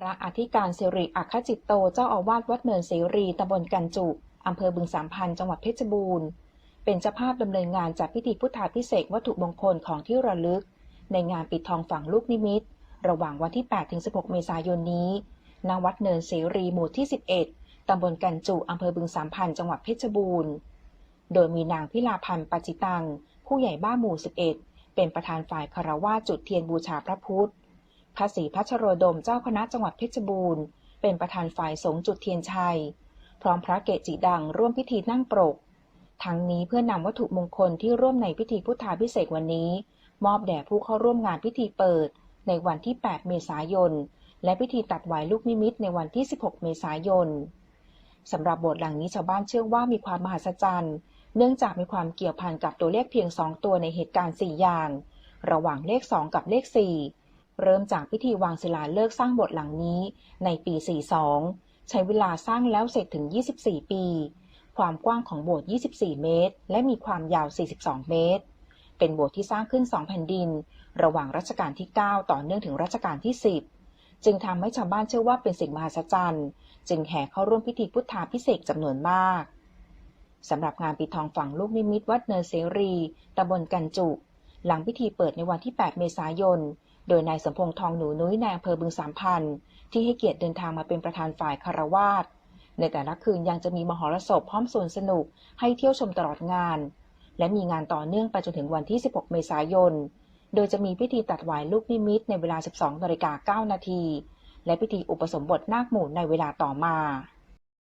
พระอธิการสิริอัคคจิตโตเจ้าอาวาสวัดเนินเสรีตำบลกันจุอำเภอบึงสามพันจังหวัดเพชรบูรณ์ เป็นเจ้าภาพดำเนินงานจัดพิธีพุทธาพิเศษวัตถุมงคลของที่ระลึก ในงานปิดทองฝังลูกนิมิต ระหว่างวันที่ 8-16 เมษายนนี้ณวัดเนินเสรีหมู่ที่ 11 ตำบลกันจุอำเภอบึงสามพันจังหวัดเพชรบูรณ์ โดยมีนางพิลาพันธ์ปจิตัง ผู้ใหญ่บ้านหมู่ 11 เป็นประธานฝ่ายคารวาจุดเทียนบูชาพระพุทธ พระศรีพัชโรดมเจ้าคณะจังหวัดเพชรบูรณ์ เป็นประธานฝ่ายสงฆ์จุดเทียนชัย พร้อมพระเกจิดังร่วมพิธีนั่งปรก ทั้งนี้เพื่อนำวัตถุมงคลที่ร่วมในพิธีพุทธาพิเศษวันนี้ มอบแด่ผู้เข้าร่วมงานพิธีเปิด ในวันที่ 8 เมษายน และพิธีตัดไหวลูกนิมิตในวันที่ 16 เมษายนสำหรับโบสถ์หลังนี้ชาวบ้านเชื่อว่ามีความมหัศจรรย์ เนื่องจากมีความเกี่ยวพันกับตัวเลขเพียง 2 ตัวในเหตุการณ์ 4 อย่าง ระหว่างเลข 2 กับเลข 4 เริ่มจากพิธีวางศิลาฤกษ์สร้างโบสถ์หลังนี้ในปี 42 ใช้เวลาสร้างแล้วเสร็จถึง 24 ปี ความกว้างของโบสถ์ 24 เมตร และมีความยาว 42 เมตร เป็นโบสถ์ที่สร้างขึ้น 2 แผ่นดิน ระหว่างรัชกาลที่ 9 ต่อเนื่องถึงรัชกาลที่ 10 จึงทำให้ชาวบ้านเชื่อว่าเป็นสิ่งมหัศจรรย์ จึงแห่เข้าร่วมพิธีพุทธาพิเศษจำนวนมากสำหรับงานปิดทองฝังลูกนิมิตวัดเนินเสรีตำบลกันจุ หลังพิธีเปิดในวันที่ 8 เมษายน โดยนายสมพงษ์ทองหนูนุ้ยนายอำเภอบึงสามพันที่ให้เกียรติเดินทางมาเป็นประธานฝ่ายคารวาสในแต่ละคืนยังจะมีมหรสพพร้อมสวนสนุกให้เที่ยวชมตลอดงาน และมีงานต่อเนื่องไปจนถึงวันที่ 16 เมษายน โดยจะมีพิธีตัดหวายลูกนิมิตในเวลา 12นาฬิกา9นาที และพิธีอุปสมบทนาคหมู่ในเวลาต่อมา